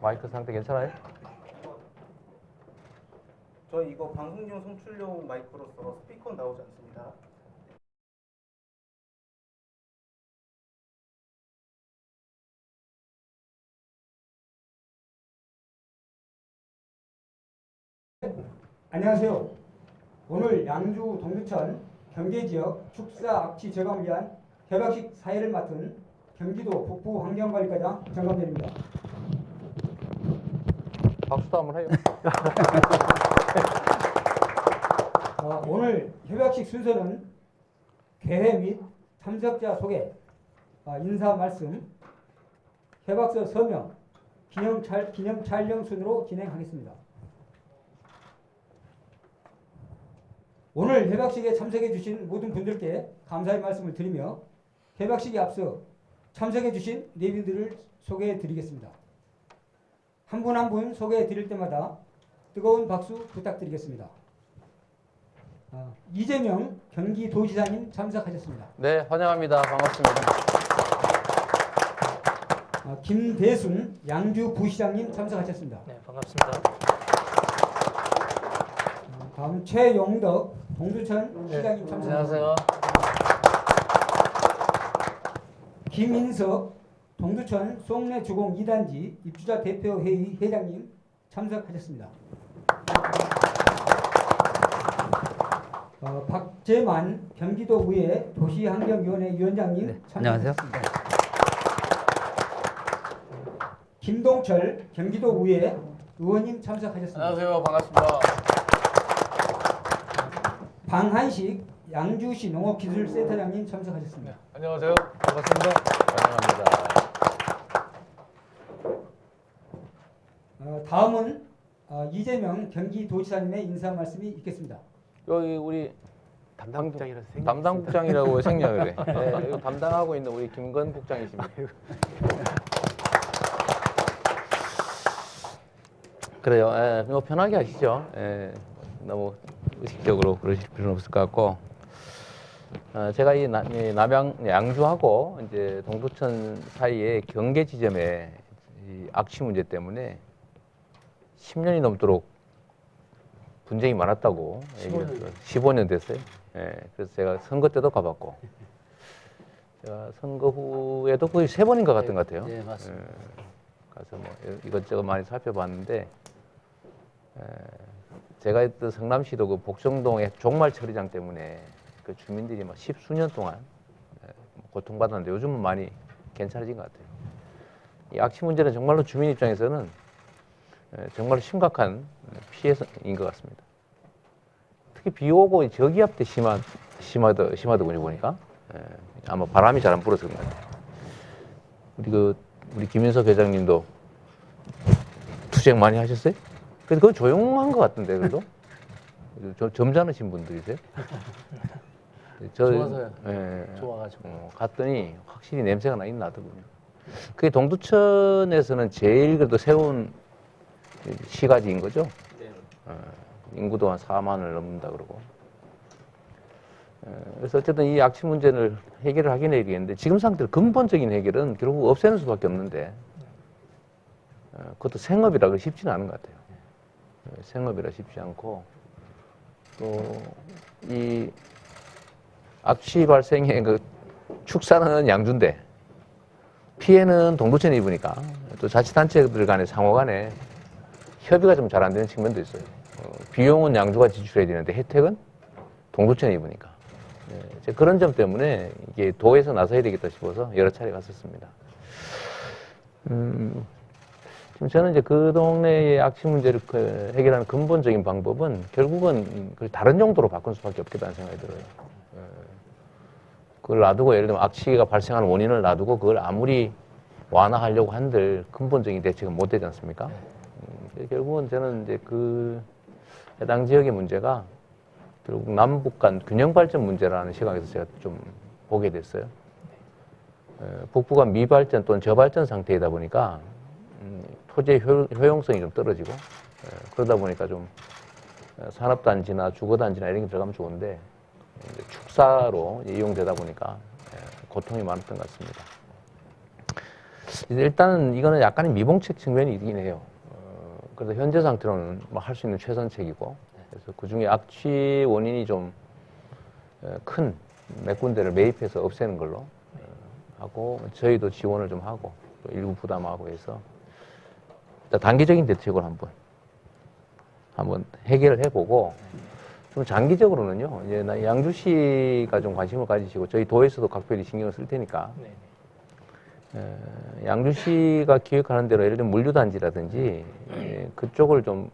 마이크 상태 괜찮아요? 저 이거 방송용 송출용 마이크로서 스피커 나오지 않습니다. 안녕하세요. 오늘 양주 동두천 경계지역 축사 악취 제거를 위한 개박식 사회를 맡은 경기도 북부 환경관리과장 정감대입니다. 박수도 한번 해요. 어, 오늘 협약식 순서는 개회 및 참석자 소개, 어, 인사 말씀, 협약서 서명, 기념, 촬, 기념 순으로 진행하겠습니다. 오늘 협약식에 참석해 주신 모든 분들께 감사의 말씀을 드리며 협약식에 앞서 참석해 주신 내빈들을 소개해 드리겠습니다. 한 분 한 분 소개해 드릴 때마다 뜨거운 박수 부탁드리겠습니다. 아, 이재명 경기도지사님 참석하셨습니다. 네, 환영합니다. 반갑습니다. 아, 김대순 양주 부시장님 참석하셨습니다. 네, 반갑습니다. 아, 다음 최용덕 동두천 시장님 참석하셨습니다. 네, 안녕하세요. 김인석 동두천 송내 주공 2단지 입주자 대표 회의 회장님 참석하셨습니다. 어, 박재만 경기도의회 도시환경위원회 위원장님 네, 안녕하세요. 참석하셨습니다. 김동철 경기도의회 의원님 참석하셨습니다. 안녕하세요. 반갑습니다. 방한식 양주시 농업기술센터장님 참석하셨습니다. 안녕하세요. 반갑습니다. 어, 다음은 어, 이재명 경기도지사님의 인사 말씀이 있겠습니다. 여기 우리 담당국장이라서 담당국장이라고 생략을 해. 네, 이거 담당하고 있는 우리 김건 국장이십니다. 그래요. 예, 뭐 편하게 하시죠. 예, 너무 의식적으로 그러실 필요는 없을 것 같고. 어, 제가 이, 나, 이 남양 양주하고 이제 동두천 사이에 경계 지점에 이 악취 문제 때문에 10년이 넘도록 분쟁이 많았다고 얘기를 15년 됐어요. 예, 그래서 제가 선거 때도 가봤고, 제가 선거 후에도 거의 세 번인가 갔던 것 같아요. 네, 맞습니다. 예, 가서 뭐 이것저것 많이 살펴봤는데, 에, 제가 있던 성남시도 그 복정동의 종말 처리장 때문에 그 주민들이 막 십수년 동안 에, 고통받았는데 요즘은 많이 괜찮아진 것 같아요. 이 악취 문제는 정말로 주민 입장에서는 에, 정말 심각한 피해인 것 같습니다. 특히 비 오고 이 저기압 때 심한 심하더 심하더군요 보니까 에, 아마 바람이 잘안 그런 것 같아요. 우리 그 우리 김인석 회장님도 투쟁 많이 하셨어요? 근데 그건 조용한 것 같은데 그래도 저 점잖으신 분들이세요? 저, 좋아서요. 예, 좋아가지고. 어, 갔더니 확실히 냄새가 나긴 나더군요. 그게 동두천에서는 제일 그래도 새로운 시가지인 거죠. 어, 인구도 한 4만을 넘는다 그러고. 에, 그래서 어쨌든 이 악취 문제를 해결을 하긴 해야겠는데 지금 상태로 근본적인 해결은 결국 없애는 수밖에 없는데 어, 그것도 생업이라 그 쉽지는 않은 것 같아요. 에, 생업이라 쉽지 않고 또 이 악취 발생의 그 축사는 양주인데 피해는 동두천이 입으니까 또 자치단체들 간의 상호 간에 협의가 좀 잘 안 되는 측면도 있어요. 어, 비용은 양주가 지출해야 되는데 혜택은 동두천이 입으니까. 네, 그런 점 때문에 이게 도에서 나서야 되겠다 싶어서 여러 차례 갔었습니다. 음, 지금 저는 이제 그 동네의 악취 문제를 그 해결하는 근본적인 방법은 결국은 그걸 다른 용도로 바꾼 수밖에 없겠다는 생각이 들어요. 예. 그걸 놔두고 예를 들면 악취가 발생하는 원인을 놔두고 그걸 아무리 완화하려고 한들 근본적인 대책은 못 되지 않습니까? 음, 결국은 저는 이제 그 해당 지역의 문제가 결국 남북 간 균형 발전 문제라는 시각에서 제가 좀 보게 됐어요. 에, 북부가 미발전 또는 저발전 상태이다 보니까 음, 토지의 효, 효용성이 좀 떨어지고 에, 그러다 보니까 좀 어, 산업단지나 주거단지나 이런 게 들어가면 좋은데 축사로 이용되다 보니까 에, 고통이 많았던 것 같습니다. 일단은 이거는 약간의 미봉책 측면이 있긴 해요. 어, 그래서 현재 상태로는 뭐할수 있는 최선책이고, 그래서 그 중에 악취 원인이 좀 큰 몇 군데를 매입해서 없애는 걸로 어, 하고, 저희도 지원을 좀 하고, 또 일부 부담하고 해서, 단기적인 대책을 한번, 한번 해결을 해보고, 좀 장기적으로는요, 이제 나 양주시가 좀 관심을 가지시고, 저희 도에서도 각별히 신경을 쓸 테니까, 에, 양주시가 기획하는 대로 예를 들면 물류단지라든지 예, 그쪽을 좀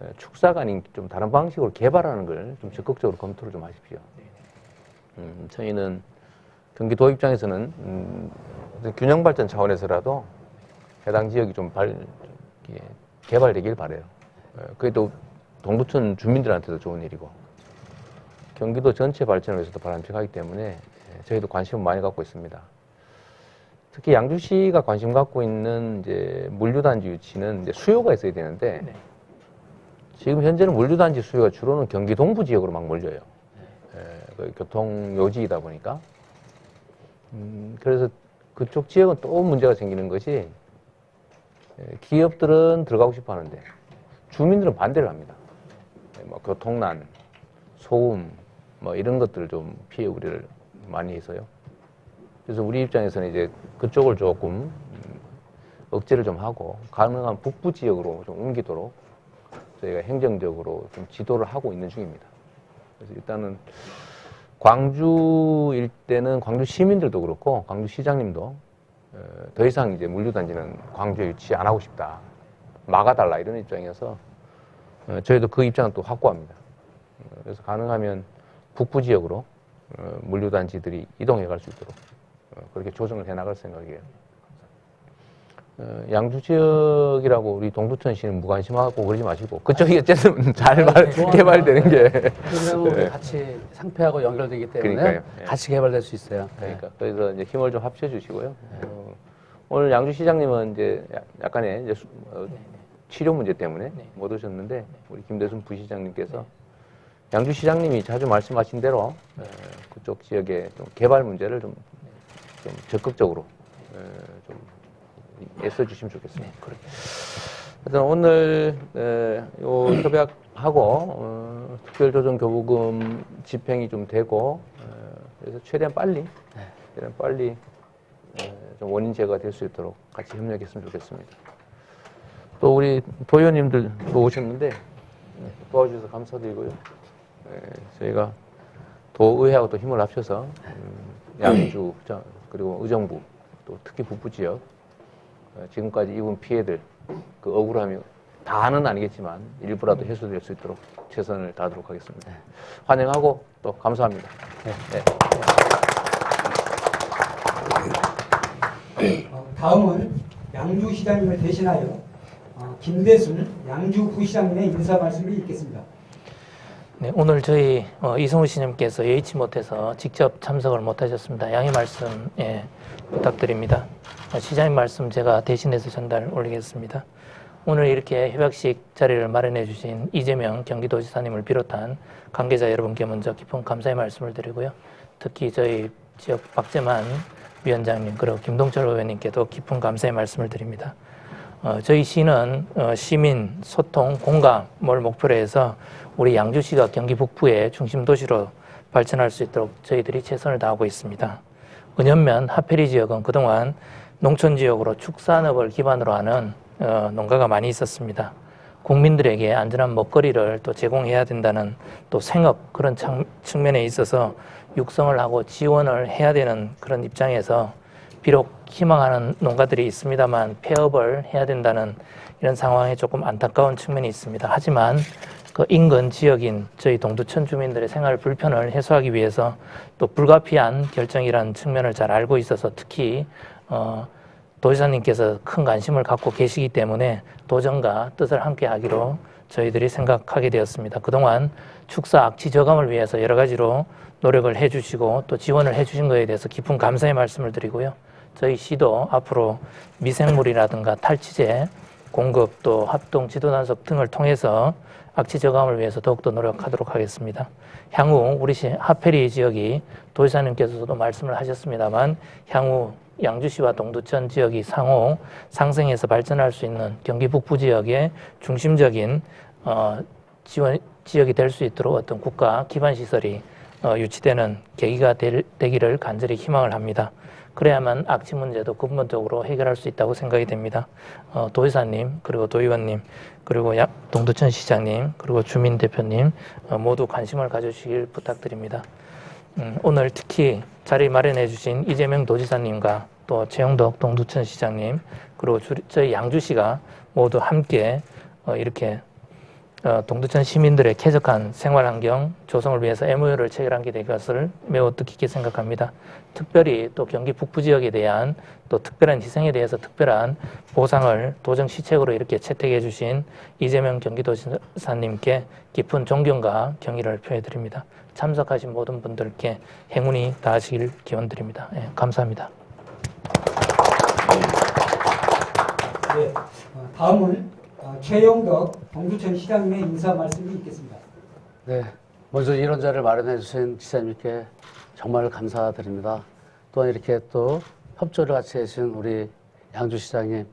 에, 축사가 아닌 좀 다른 방식으로 개발하는 걸 좀 적극적으로 검토를 좀 하십시오. 음, 저희는 경기도 입장에서는 음, 균형 발전 차원에서라도 해당 지역이 좀 발, 예, 개발되길 바래요. 에, 그게 또 동두천 주민들한테도 좋은 일이고 경기도 전체 발전을 위해서도 바람직하기 때문에 예, 저희도 관심을 많이 갖고 있습니다. 특히 양주시가 관심 갖고 있는 이제 물류단지 유치는 이제 수요가 있어야 되는데 네. 지금 현재는 물류단지 수요가 주로는 경기 동부 지역으로 막 몰려요. 예, 그 교통 요지이다 보니까 음, 그래서 그쪽 지역은 또 문제가 생기는 것이 예, 기업들은 들어가고 싶어 하는데 주민들은 반대를 합니다. 예, 뭐 교통난, 소음 뭐 이런 것들을 좀 피해 우려를 많이 해서요. 그래서 우리 입장에서는 이제 그쪽을 조금 음, 억제를 좀 하고 가능한 북부 지역으로 좀 옮기도록 저희가 행정적으로 좀 지도를 하고 있는 중입니다. 그래서 일단은 광주 일대는 광주 시민들도 그렇고 광주 시장님도 어, 더 이상 이제 물류단지는 광주에 유치 안 하고 싶다. 막아달라 이런 입장이어서 어, 저희도 그 입장은 또 확고합니다. 어, 그래서 가능하면 북부 지역으로 어, 물류단지들이 이동해 갈 수 있도록 어, 그렇게 조정을 해 나갈 생각이에요. 어, 양주 지역이라고 우리 동두천시는 무관심하고 그러지 마시고 그쪽이 어쨌든 잘 말- 개발되는 게 우리 네. 같이 상패하고 연결되기 때문에 그러니까요. 예. 같이 개발될 수 있어요. 네. 그러니까 그래서 이제 힘을 좀 합쳐 주시고요. 어, 오늘 양주 시장님은 이제 야- 약간의 이제 수- 어, 치료 문제 때문에 네. 못 오셨는데 우리 김대순 부시장님께서 양주 시장님이 자주 말씀하신 대로 어, 그쪽 지역의 좀 개발 문제를 좀, 좀 적극적으로 어, 좀 애써 주시면 좋겠습니다. 하여튼 오늘 에, 요 협약하고 어, 특별조정교부금 집행이 좀 되고 어, 그래서 최대한 빨리 최대한 빨리 에, 좀 원인 제거가 될 수 있도록 같이 협력했으면 좋겠습니다. 또 우리 도의원님들 또 오셨는데 네, 도와주셔서 감사드리고요. 에, 저희가 도의회하고 또 힘을 합쳐서 음, 양주 자, 그리고 의정부 또 특히 북부 지역 어, 지금까지 입은 피해들 그 억울함이 다는 아니겠지만 일부라도 해소될 수 있도록 최선을 다하도록 하겠습니다. 환영하고 또 감사합니다. 네. 어, 다음은 양주 시장님을 대신하여 어, 김대순 양주 부시장님의 인사 말씀이 있겠습니다. 네, 오늘 저희 어, 이성우 시장님께서 예의치 못해서 직접 참석을 못하셨습니다. 양해 말씀 예, 부탁드립니다. 어, 시장님 말씀 제가 대신해서 전달 올리겠습니다. 오늘 이렇게 협약식 자리를 마련해 주신 이재명 경기도지사님을 비롯한 관계자 여러분께 먼저 깊은 감사의 말씀을 드리고요. 특히 저희 지역 박재만 위원장님 그리고 김동철 의원님께도 깊은 감사의 말씀을 드립니다. 어, 저희 시는 어, 시민 소통 공감을 목표로 해서 우리 양주시가 경기 북부의 중심 도시로 발전할 수 있도록 저희들이 최선을 다하고 있습니다. 은연면 하페리 지역은 그동안 농촌 지역으로 축산업을 기반으로 하는 어, 농가가 많이 있었습니다. 국민들에게 안전한 먹거리를 또 제공해야 된다는 또 생업 그런 창- 측면에 있어서 육성을 하고 지원을 해야 되는 그런 입장에서 비록 희망하는 농가들이 있습니다만 폐업을 해야 된다는 이런 상황에 조금 안타까운 측면이 있습니다. 하지만 그 인근 지역인 저희 동두천 주민들의 생활 불편을 해소하기 위해서 또 불가피한 결정이라는 측면을 잘 알고 있어서 특히 어, 도지사님께서 큰 관심을 갖고 계시기 때문에 도전과 뜻을 함께 하기로 저희들이 생각하게 되었습니다. 그동안 축사 악취 저감을 위해서 여러 가지로 노력을 해주시고 또 지원을 해주신 것에 대해서 깊은 감사의 말씀을 드리고요. 저희 시도 앞으로 미생물이라든가 탈취제 공급 또 합동 지도 단속 등을 통해서 악취 저감을 위해서 더욱더 노력하도록 하겠습니다. 향후 우리 시 하페리 지역이 도지사님께서도 말씀을 하셨습니다만 향후 양주시와 동두천 지역이 상호 상생해서 발전할 수 있는 경기 북부 지역의 중심적인 어, 지원 지역이 될 수 있도록 어떤 국가 기반 시설이 어, 유치되는 계기가 될, 되기를 간절히 희망을 합니다. 그래야만 악취 문제도 근본적으로 해결할 수 있다고 생각이 됩니다. 어, 도의사님 그리고 도의원님 그리고 야, 동두천 시장님 그리고 주민 대표님 어, 모두 관심을 가져주시길 부탁드립니다. 음, 오늘 특히 자리 마련해 주신 이재명 도지사님과 또 최영덕 동두천 시장님 그리고 주, 저희 양주시가 모두 함께 어, 이렇게 어, 동두천 시민들의 쾌적한 생활 환경 조성을 위해서 MOU를 체결한 게된 것을 매우 뜻깊게 생각합니다. 특별히 또 경기 북부 지역에 대한 또 특별한 희생에 대해서 특별한 보상을 도정 시책으로 이렇게 채택해 주신 이재명 경기도지사님께 깊은 존경과 경의를 표해 드립니다. 참석하신 모든 분들께 행운이 닿으시길 기원 드립니다. 예, 감사합니다. 네, 어, 다음은 어, 최영덕 동두천 시장님의 인사 말씀이 있겠습니다. 네. 먼저 이런 자리를 마련해 주신 지사님께 정말 감사드립니다. 또한 이렇게 또 협조를 같이 해주신 우리 양주 시장님,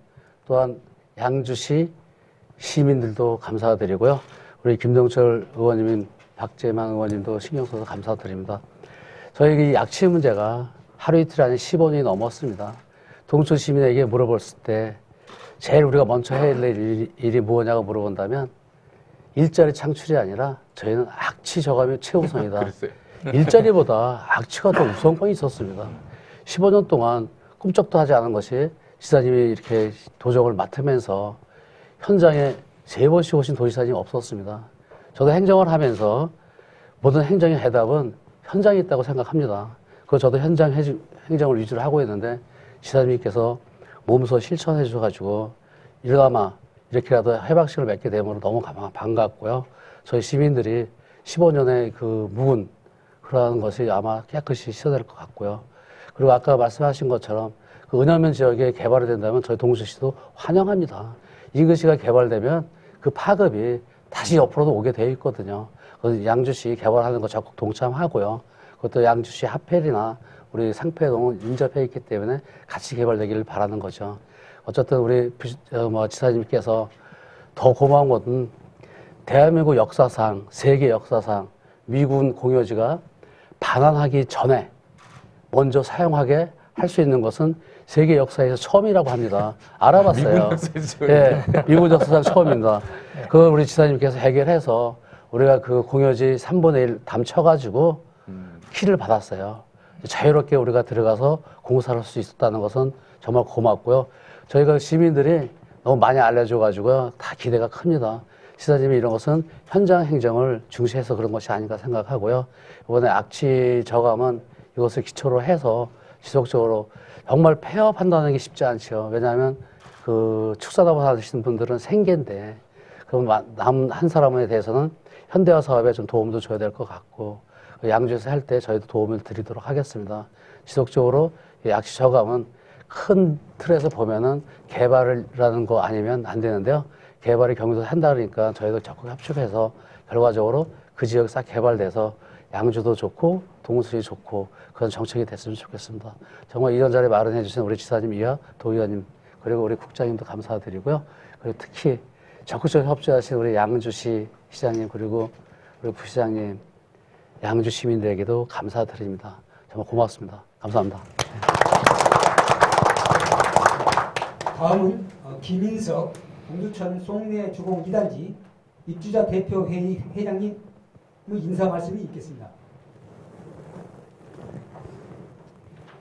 또한 양주시 시민들도 감사드리고요. 우리 김동철 의원님, 박재만 의원님도 신경 써서 감사드립니다. 저희 이 약치 문제가 하루 이틀 아닌 10원이 넘었습니다. 동초 시민에게 물어봤을 때 제일 우리가 먼저 해야 될 일이, 일이 무엇냐고 물어본다면 일자리 창출이 아니라 저희는 악취 저감이 최우선이다. 일자리보다 악취가 더 우선권이 있었습니다. 15년 동안 꿈쩍도 하지 않은 것이 지사님이 이렇게 도정을 맡으면서 현장에 세 번씩 오신 도지사님이 없었습니다. 저도 행정을 하면서 모든 행정의 해답은 현장에 있다고 생각합니다. 그 저도 현장 행정을 위주로 하고 있는데 지사님께서 몸소 실천해 주셔가지고 이러다마 이렇게라도 해박식을 맺게 되면 너무 감- 반갑고요. 저희 시민들이 15년의 그 묵은 그러한 것이 아마 깨끗이 씻어낼 것 같고요. 그리고 아까 말씀하신 것처럼 그 은하면 지역에 개발이 된다면 저희 동주시도 환영합니다. 인근시가 개발되면 그 파급이 다시 옆으로도 오게 되어 있거든요. 양주시 개발하는 거 적극 동참하고요. 그것도 양주시 하펠이나 우리 상패동은 인접해 있기 때문에 같이 개발되기를 바라는 거죠. 어쨌든 우리 부- 어, 뭐 지사님께서 더 고마운 것은 대한민국 역사상, 세계 역사상 미군 공여지가 반환하기 전에 먼저 사용하게 할 수 있는 것은 세계 역사에서 처음이라고 합니다. 알아봤어요. 예, 미군 역사상 처음입니다. 그걸 우리 지사님께서 해결해서 우리가 그 공여지 3분의 1 담쳐가지고 키를 받았어요. 자유롭게 우리가 들어가서 공사를 할 수 있었다는 것은 정말 고맙고요. 저희가 시민들이 너무 많이 알려줘가지고요. 다 기대가 큽니다. 시사님이 이런 것은 현장 행정을 중시해서 그런 것이 아닌가 생각하고요. 이번에 악취 저감은 이것을 기초로 해서 지속적으로 정말 폐업한다는 게 쉽지 않죠. 왜냐하면 그 축사답을 하시는 분들은 생계인데 그럼 남 한 사람에 대해서는 현대화 사업에 좀 도움도 줘야 될 것 같고 그 양주에서 할 때 저희도 도움을 드리도록 하겠습니다. 지속적으로 이 약시 저감은 큰 틀에서 보면은 개발이라는 거 아니면 안 되는데요. 개발이 경기도 한다 그러니까 저희도 적극 협력해서 결과적으로 그 지역 싹 개발돼서 양주도 좋고 동수이 좋고 그런 정책이 됐으면 좋겠습니다. 정말 이런 자리 마련해 주신 우리 지사님 이하 도의원님 그리고 우리 국장님도 감사드리고요. 그리고 특히 적극적으로 협조하신 우리 양주시 시장님 그리고 우리 부시장님 양주 시민들에게도 감사드립니다. 정말 고맙습니다. 감사합니다. 다음은 어, 김인석 동두천 송내 주공 2단지 입주자 대표 회의 회장님 인사 말씀이 있겠습니다.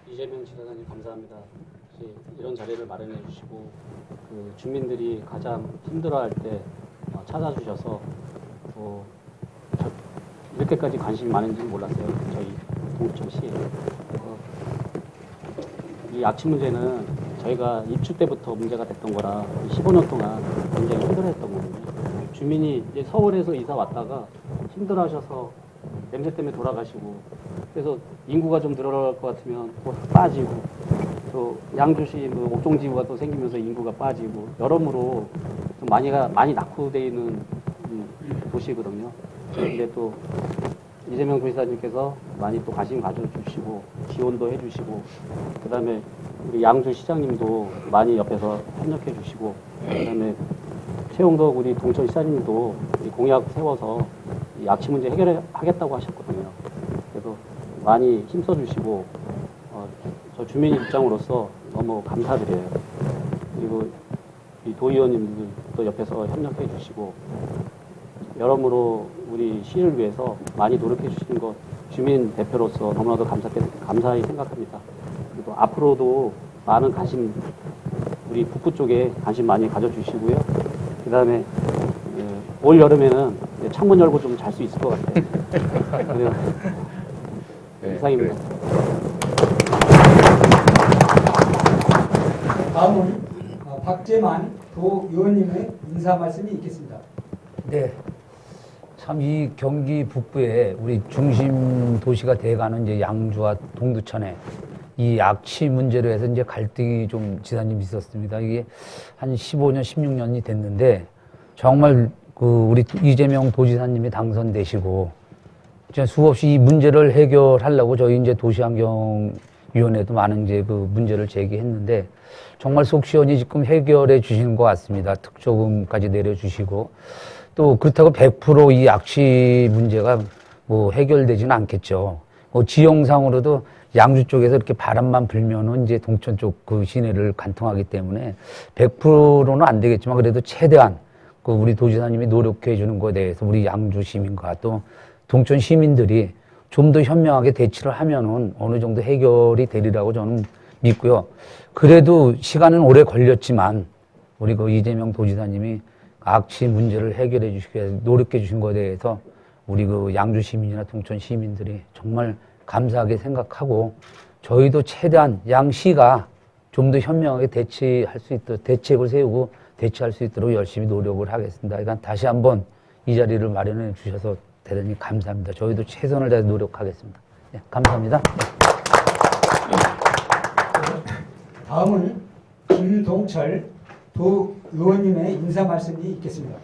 이재명 지사장님 감사합니다. 이런 자리를 마련해 주시고 그 주민들이 가장 힘들어할 때 어, 찾아주셔서 또 저- 이렇게까지 관심이 많은지 몰랐어요. 저희 동두천시 어, 이 악취 문제는 저희가 입주 때부터 문제가 됐던 거라 15년 동안 굉장히 힘들어했던 거거든요. 주민이 이제 서울에서 이사 왔다가 힘들어하셔서 냄새 때문에 돌아가시고 그래서 인구가 좀 늘어날 것 같으면 또 빠지고 또 양주시 뭐 옥종지구가 또 생기면서 인구가 빠지고 여러모로 좀 많이가 많이 낙후되어 있는 음, 도시거든요. 근데 또 이재명 도지사님께서 많이 또 관심 가져주시고 지원도 해주시고 그다음에 우리 양주 시장님도 많이 옆에서 협력해 주시고 그다음에 최용덕 우리 동천 시장님도 이 공약 세워서 이 약치 문제 해결하겠다고 하셨거든요. 그래서 많이 힘써 주시고 어, 저 주민 입장으로서 너무 감사드려요. 그리고 이 도의원님들도 옆에서 협력해 주시고 여러모로 우리 시를 위해서 많이 노력해 주시는 것 주민 대표로서 너무나도 감사하게, 감사히 생각합니다. 그리고 앞으로도 많은 관심 우리 북부 쪽에 관심 많이 가져주시고요. 그 다음에 올 여름에는 창문 열고 좀 잘 수 있을 것 같아요. 그래요. 네, 이상입니다. 다음은 어, 박재만 도 의원님의 인사 말씀이 있겠습니다. 네. 참 이 경기 북부에 우리 중심 도시가 돼가는 이제 양주와 동두천에 이 약치 문제로 해서 이제 갈등이 좀 지사님 있었습니다. 이게 한 15년, 16년이 됐는데 정말 그 우리 이재명 도지사님이 당선되시고 이제 수없이 이 문제를 해결하려고 저희 이제 도시환경 위원회도 많은 이제 그 문제를 제기했는데 정말 속 시원히 지금 해결해 주시는 것 같습니다. 특조금까지 내려주시고 또 그렇다고 100%이 악취 문제가 뭐 해결되지는 않겠죠. 뭐 지형상으로도 양주 쪽에서 이렇게 바람만 불면은 이제 동천 쪽 그 시내를 관통하기 때문에 100%는 안 되겠지만 그래도 최대한 그 우리 도지사님이 노력해 주는 것에 대해서 우리 양주 시민과 또 동천 시민들이 좀 더 현명하게 대처를 하면은 어느 정도 해결이 되리라고 저는 믿고요. 그래도 시간은 오래 걸렸지만 우리 그 이재명 도지사님이 악취 문제를 해결해 주시기 위해서 노력해 주신 것에 대해서 우리 그 양주 시민이나 동천 시민들이 정말 감사하게 생각하고 저희도 최대한 양시가 좀 더 현명하게 대치할 수 있도록 대책을 세우고 대처할 수 있도록 열심히 노력을 하겠습니다. 그러니까 다시 한번 이 자리를 마련해 주셔서 대단히 감사합니다. 저희도 최선을 다해 노력하겠습니다. 네, 감사합니다. 다음은 김동철 도 의원님의 인사 말씀이 있겠습니다.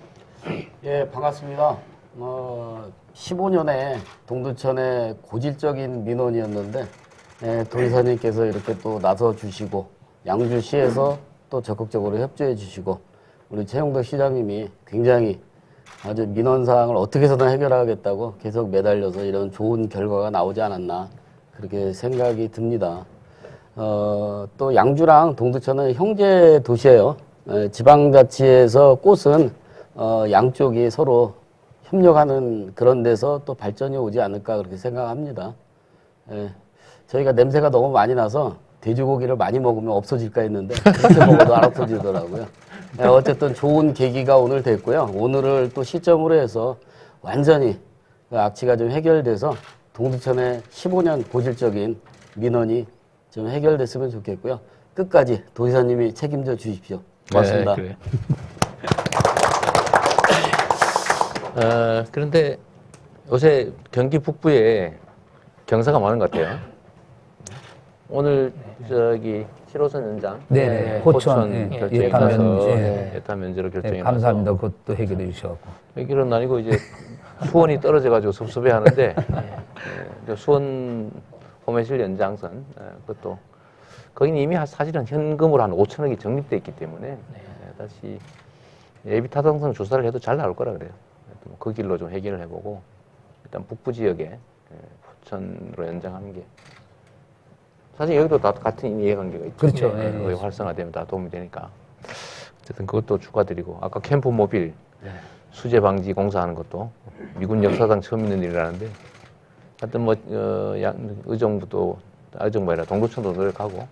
예, 반갑습니다. 어, 15년에 동두천의 고질적인 민원이었는데 예, 도지사님께서 이렇게 또 나서 주시고 양주시에서 또 적극적으로 협조해 주시고 우리 최용덕 시장님이 굉장히 아주 민원 사항을 어떻게 해서든 해결하겠다고 계속 매달려서 이런 좋은 결과가 나오지 않았나 그렇게 생각이 듭니다. 어, 또 양주랑 동두천은 형제 도시예요. 에, 지방자치에서 꽃은 어, 양쪽이 서로 협력하는 그런 데서 또 발전이 오지 않을까 그렇게 생각합니다. 예, 저희가 냄새가 너무 많이 나서 돼지고기를 많이 먹으면 없어질까 했는데 그렇게 먹어도 안 없어지더라고요. 예, 어쨌든 좋은 계기가 오늘 됐고요. 오늘을 또 시점으로 해서 완전히 그 악취가 좀 해결돼서 동두천의 15년 고질적인 민원이 좀 해결됐으면 좋겠고요. 끝까지 도지사님이 책임져 주십시오. 고맙습니다. 네. 어, 그런데 요새 경기 북부에 경사가 많은 것 같아요. 오늘 저기 7호선 연장 네 네. 호천 호천, 예, 결정이 예타 나서 면제. 예, 예타 면제로 결정이 네, 감사합니다. 그것도 해결해 주셔갖고. 여기는 아니고 이제 수원이 떨어져가지고 섭섭해하는데 예, 수원 호매실 연장선 예, 그것도 거기는 이미 한- 사실은 현금으로 한 5천억이 적립돼 있기 때문에 예, 다시 예비 타당성 조사를 해도 잘 나올 거라 그래요. 하여튼 뭐그 길로 좀 해결을 해보고 일단 북부 지역에 예, 호천으로 연장하는 게 사실 여기도 다 같은 이해관계가 있죠. 그렇죠. 예, 예, 거기 활성화되면 다 도움이 되니까 어쨌든 그것도 축하드리고 아까 캠프 모빌 수재 방지 공사하는 것도 미군 역사상 처음 있는 일이라는데 하여튼 뭐 어, 양, 의정부도 의정부 아니라 동두천도 노력하고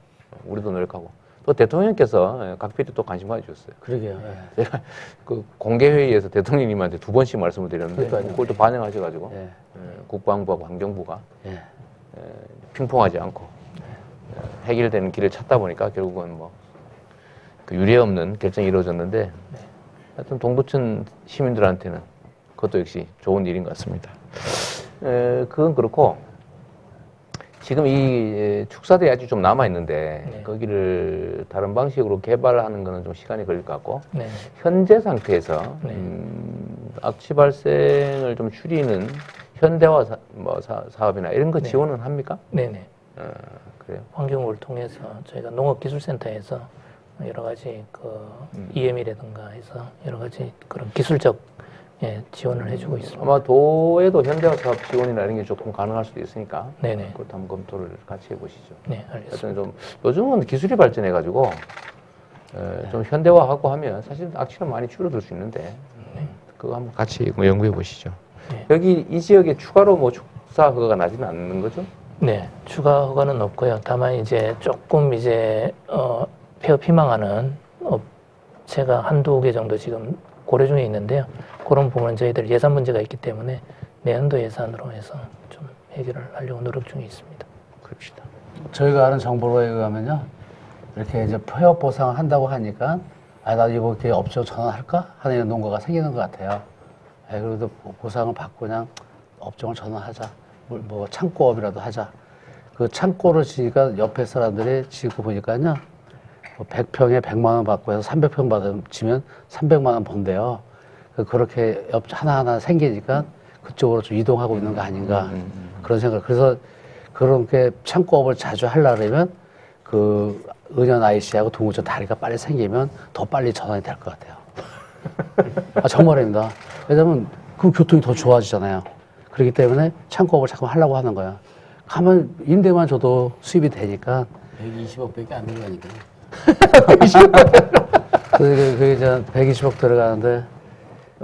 우리도 노력하고 또 대통령께서 각별히 또 관심 가져주셨어요. 그러게요. 예. 제가 그 공개 회의에서 대통령님한테 두 번씩 말씀을 드렸는데 그러니까요. 그걸 또 반영하셔가지고 예. 예, 국방부하고 환경부가 예. 예, 핑퐁하지 않고 예, 해결되는 길을 찾다 보니까 결국은 뭐 그 유례 없는 결정이 이루어졌는데 하여튼 동두천 시민들한테는 그것도 역시 좋은 일인 것 같습니다. 에, 그건 그렇고 지금 이 에, 축사대에 아직 좀 남아 있는데 네. 거기를 다른 방식으로 개발하는 거는 좀 시간이 걸릴 것 같고 네. 현재 상태에서 네. 음, 악취 발생을 좀 줄이는 현대화 사, 뭐 사, 사업이나 이런 거 네. 지원은 합니까? 네네. 어, 그래요. 환경부를 통해서 저희가 농업기술센터에서 여러 가지 그 음. EM이라든가 해서 여러 가지 그런 기술적 예, 지원을 해주고 있습니다. 아마 도에도 현대화 사업 지원이나 이런 게 조금 가능할 수도 있으니까 네네. 그것도 한번 검토를 같이 해보시죠. 네, 알겠습니다. 좀 요즘은 기술이 발전해가지고 에, 좀 현대화하고 하면 사실 악취가 많이 줄어들 수 있는데 그거 한번 같이 뭐 연구해 보시죠. 네. 여기 이 지역에 추가로 뭐 축사 허가가 나지는 않는 거죠? 네, 추가 허가는 없고요. 다만 이제 조금 이제 어, 폐업 희망하는 업체가 한두 개 정도 지금 고려 중에 있는데요. 그런 부분은 저희들 예산 문제가 있기 때문에 내년도 예산으로 해서 좀 해결을 하려고 노력 중에 있습니다. 그럽시다. 저희가 아는 정보로에 의하면요. 이렇게 이제 폐업 보상을 한다고 하니까 아, 나 이거 이렇게 업체로 전환할까? 하는 농가가 생기는 것 같아요. 예, 그래도 보- 보상을 받고 그냥 업종을 전환하자. 뭐, 뭐 창고업이라도 하자. 그 창고를 지니까 옆에 사람들이 지고 보니까요. 뭐 100평에 100만 원 받고 해서 300평 받으면 지면 300만 원 번대요. 그 그렇게 옆 하나하나 생기니까 그쪽으로 좀 이동하고 있는 거 아닌가 그런 생각. 그래서 그렇게 창고업을 자주 하려면 그 은연 IC하고 동우천 다리가 빨리 생기면 더 빨리 전환이 될 것 같아요. 아, 정말입니다. 왜냐면 그 교통이 더 좋아지잖아요. 그렇기 때문에 창고업을 자꾸 하려고 하는 거야. 가면 임대만 줘도 수입이 되니까 120억 밖에 안 들어가니까. 그게, 그게 이제 120억 들어가는데 어,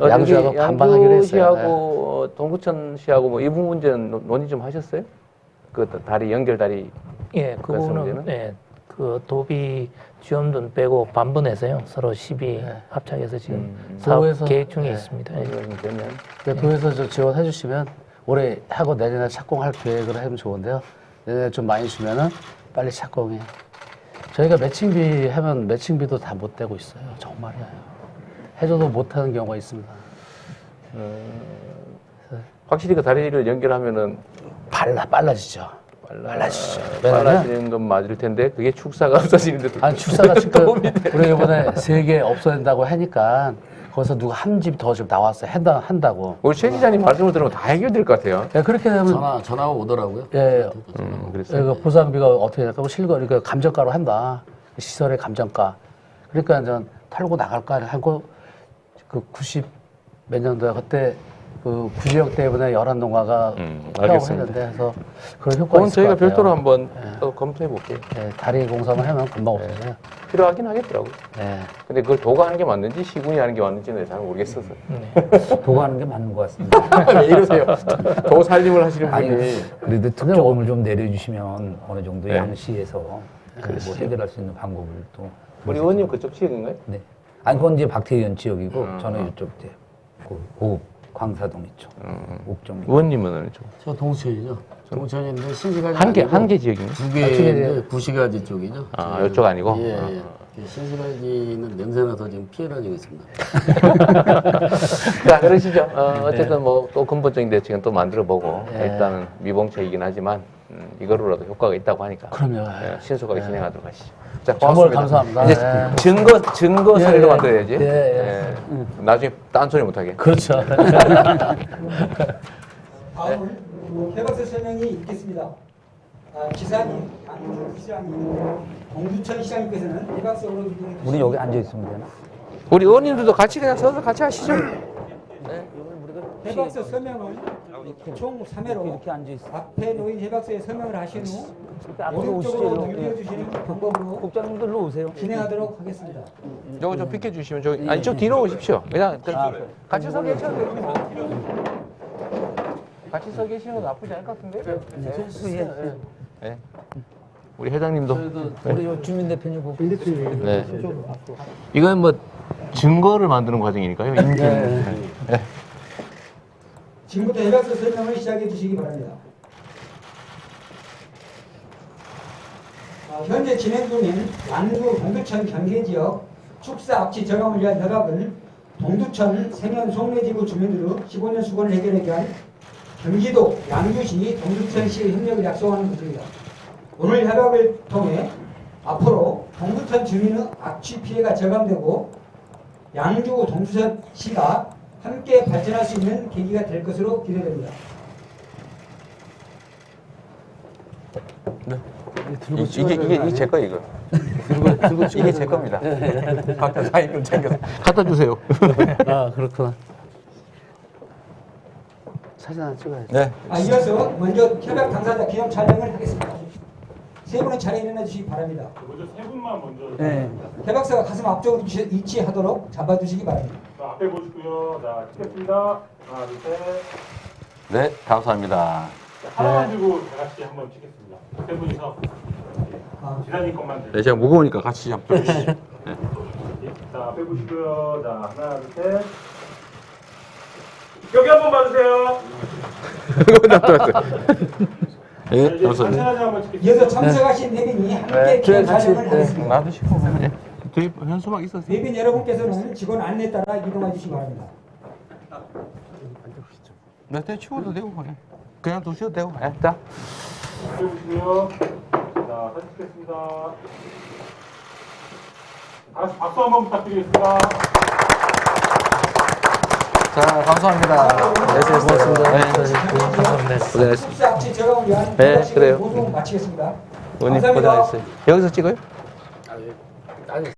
양주하고 반반하기로 했어요. 시하고 어, 동구천 시하고 뭐 이 부분 문제는 논- 논의 좀 하셨어요? 그 다리 연결 다리 예, 그 부분은 말씀드리는? 예, 그 도비 지원 돈 빼고 반분해서요. 서로 12 합작해서 지금 음. 사업 도에서- 계획 중에 네. 있습니다. 예. 되면 그 도에서 저 지원해 주시면 올해 하고 내년에 착공할 계획을 하면 좋은데요. 내년에 좀 많이 주면은 빨리 착공해. 저희가 매칭비 하면 매칭비도 다못 대고 있어요. 정말이에요. 해줘도 못 하는 경우가 있습니다. 확실히 그 다리를 연결하면은 빨라 빨라지죠. 빨라지죠. 왜냐면 빨라지는 건 맞을 텐데 그게 축사가 없어지는데도 아니 출사가 지금 우리 이번에 세 개 없어진다고 하니까 거기서 누가 한 집더 지금 나왔어요. 한다 한다고. 우리 최 기자님 말씀을 들으면 다 해결될 것 같아요. 예, 그렇게 되면 전화, 전화가 오더라고요. 예, 음, 예, 그랬어요. 그 보상비가 어떻게 될까? 뭐 실거 그러니까 감정가로 한다. 시설의 감정가. 그러니까 이제 털고 나갈까 하고 그 90 몇 년도에 그때 그 구지역 때문에 열한 농가가 음, 알겠습니다. 했는데 그래서 그런 효과가 그건 있을 저희가 것 같아요. 별도로 한번 또 검토해 볼게요. 예, 다리 공사만 하면 금방 없어져요. 필요하긴 하겠더라고요. 예. 근데 그걸 도가 하는 게 맞는지 시군이 하는 게 맞는지는 잘 모르겠어서. 보고하는 게 맞는 것 같습니다. 왜 이러세요? 도 살림을 하시는 아니, 분이. 그래도 특조금을 좀 내려주시면 어느 정도 네. 양시에서 뭐 해결할 수 있는 방법을 또. 우리 의원님 그쪽 지역인가요? 네. 아니, 그건 이제 박태현 지역이고, 음. 저는 이쪽 이제 고, 고 광사동 있죠. 음. 옥정. 의원님은 어느 쪽? 저 동천이죠. 동천인데 신시가지 한 개, 아니고 한 개 지역인가요? 두 아. 개인데 구시가지 쪽이죠. 아, 저희- 이쪽 아니고? 예, 아, 예. 그 신시가지는 냄새나서 지금 피해를 하고 있습니다. 자, 그러시죠. 어, 어쨌든 뭐 또 근본적인 대책은 또 만들어 보고 네. 일단은 미봉책이긴 하지만 음, 이거로라도 효과가 있다고 하니까 그럼요. 예, 신속하게 진행하도록 하시죠. 자, 정말 고맙습니다. 감사합니다. 이제 네. 증거 증거 예, 사례로 예. 만들어야지. 예, 예. 예. 나중에 딴소리 못하게. 그렇죠. 다음은 그 개박서 설명이 있겠습니다. 아, 기사님, 양주 시장님, 동두천 시장님께서는 이동해 우리 여기 앉아 있으면 되나? 우리 의원님들도 같이 그냥 서서 같이 하시죠. 해박서 설명을 총 3회로 이렇게 앉아 있어. 앞에 놓인 해박서의 설명을 하신 후 앞으로 오른쪽으로 오시죠. 넘겨주시는 방법으로 국장님들로 오세요. 진행하도록 하겠습니다. 저거 좀 비켜주시면 저 아니 좀 뒤로 오십시오. 그냥 그- 같이 서 계셔도 되고 뭐. 같이 서 계시는 건 나쁘지 않을 것 같은데. 네. 네. 우리 회장님도. 우리 요 주민 대표님 보고. 네. 이건 뭐 증거를 만드는 과정이니까요. 인증. 지금부터 해박서 설명을 시작해 주시기 바랍니다. 아, 현재 진행 중인 완주 동두천 경계지역 축사 악취 저감을 위한 협약은 동두천 생현 송내지구 주민으로 15년 수건을 해결하기 위한 경기도 양주시 동두천시의 협력을 약속하는 것입니다. 오늘 협약을 통해 앞으로 동두천 주민의 악취 피해가 저감되고 양주 동두천시가 함께 발전할 수 있는 계기가 될 것으로 기대됩니다. 네. 이, 게 이게 이제 거 이거. 들고, 들고 이게 제 겁니다. 각자 사인금 챙겨서 갖다 주세요. 아 그렇구나. 사진 하나 찍어야죠. 네. 아 이어서 먼저 협약 당사자 기념 촬영을 하겠습니다. 세 분은 자리에 일어나 주시기 바랍니다. 먼저 세 분만 먼저. 네. 협약사가 가슴 앞쪽으로 위치하도록 잡아주시기 바랍니다. 자, 앞에 보시고요. 자, 찍겠습니다. 하나, 둘, 셋. 네, 감사합니다. 자, 하나만 들고 다 같이 한번 찍겠습니다. 세 분이서 아, 지단이 것만 들고. 네, 제가 무거우니까 같이 잡죠. 자, 앞에 보시고요. 자, 하나, 둘, 셋. 여기 한번 봐주세요. 네, 자, 이제 감사합니다. 한번 찍겠습니다. 이어서 참석하신 내빈이 함께 하겠습니다. 놔두시고. 네. 뒤에 현수막 있었어요. 내빈 여러분께서는 직원 안내 따라 이동해 주시기 바랍니다. 몇대 치워도 되고 그냥 그냥 두셔도 되고. 네, 자. 앞에 보시고요. 자, 사진 찍겠습니다. 다 같이 박수 한번 부탁드리겠습니다. 자, 감사합니다. 네, 고맙습니다. 네. 감사합니다. 고생했습니다. 숙소 앞지 제공을 위한 네, 그래요. 모두 마치겠습니다. 감사합니다. 고생하셨어요. 여기서 찍어요? 아, 예.